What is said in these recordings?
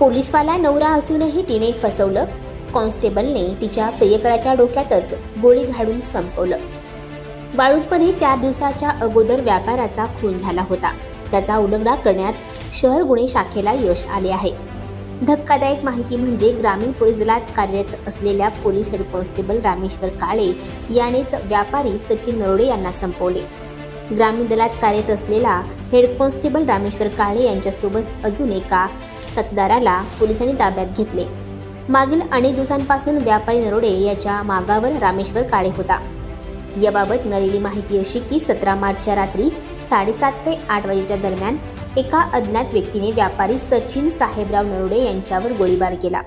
पोलिसवाला नवरा असूनही तिने फसवलं. कॉन्स्टेबलने तिच्या प्रियकराच्या डोक्यातच गोळी झाडून संपवलं. वाळूजमध्ये चार दिवसाच्या अगोदर व्यापाराचा खून झाला होता. त्याचा उलगडा करण्यात शहर गुन्हे शाखेला यश आले आहे. धक्कादायक माहिती म्हणजे ग्रामीण पोलीस दलात कार्यरत असलेल्या police head constable Rameshwar Kale यानेच व्यापारी सचिन नरोडे यांना संपवले. ग्रामीण दलात कार्यरत असलेला हेड कॉन्स्टेबल रामेश्वर काळे यांच्यासोबत अजून एका तकदाराला पोलिसांनी ताब्यात घेतले. मागील अनेक दिवसांपासून व्यापारी नरोडे याच्या मागावर रामेश्वर काळे होता. याबाबत मिळालेली माहिती अशी की सतरा मार्चच्या रात्री साडेसात ते आठ वाजेच्या दरम्यान एका अज्ञात व्यक्तीने व्यापारी सचिन साहेबराव नरोडे यांच्यावर गोळीबार केला.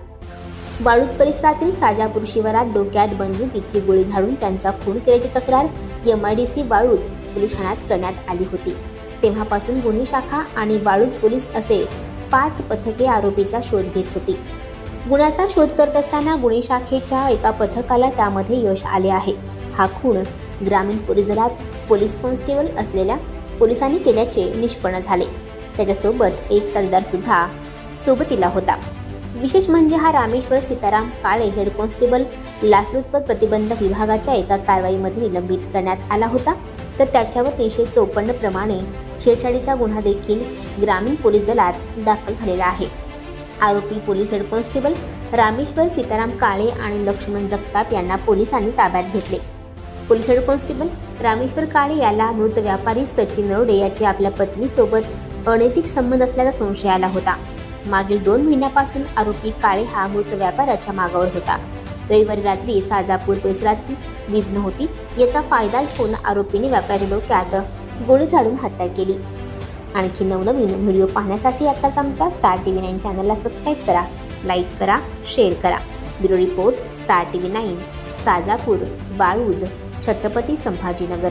वाळूज परिसरातील साजापूर शिवारात डोक्यात बंदुकीची गोळी झाडून त्यांचा खून केल्याची तक्रार M I D C Waluj police ठाण्यात करण्यात आली होती. तेव्हापासून गुन्हे शाखा आणि वाळूज पोलीस असे पाच पथके आरोपीचा शोध घेत होती. गुन्ह्याचा शोध करत असताना गुन्हे शाखेच्या एका पथकाला त्यामध्ये यश आले आहे. हा खून ग्रामीण पोलीस दलात पोलीस कॉन्स्टेबल असलेल्या पोलिसांनी केल्याचे निष्पन्न झाले. त्याच्यासोबत एक साथीदार सुद्धा सोबतीला होता. विशेष म्हणजे हा रामेश्वर सीताराम काळे हेड कॉन्स्टेबल लाचलुचपत प्रतिबंधक विभागाच्या एका कारवाईमध्ये निलंबित करण्यात आला होता. तर त्याच्यावर तीनशे चौपन्न प्रमाणे छेडछाडीचा गुन्हा देखील ग्रामीण पोलीस दलात दाखल झालेला आहे. आरोपी police head constable Rameshwar Sitaram Kale आणि लक्ष्मण जगताप यांना पोलिसांनी ताब्यात घेतले. Police head constable Rameshwar Kale याला मृत व्यापारी सचिन नरोडे याचे आपल्या पत्नीसोबत अनैतिक संबंध असल्याचा संशय आला होता. मागील दोन महिन्यापासून आरोपी काळे हा मृत व्यापाराच्या मागावर होता. रविवारी रात्री साजापूर परिसरात वीज नव्हती याचा फायदा घेऊन आरोपीने व्यापाऱ्याच्या डोक्यात गोळी झाडून हत्या केली. आणखी नवनवीन व्हिडिओ पाहण्यासाठी आत्ताच आमच्या स्टार टी व्ही नाईन चॅनलला सबस्क्राईब करा लाईक करा शेअर करा. Bureau report star T V nine Sajapur Waluj Chhatrapati Sambhajinagar.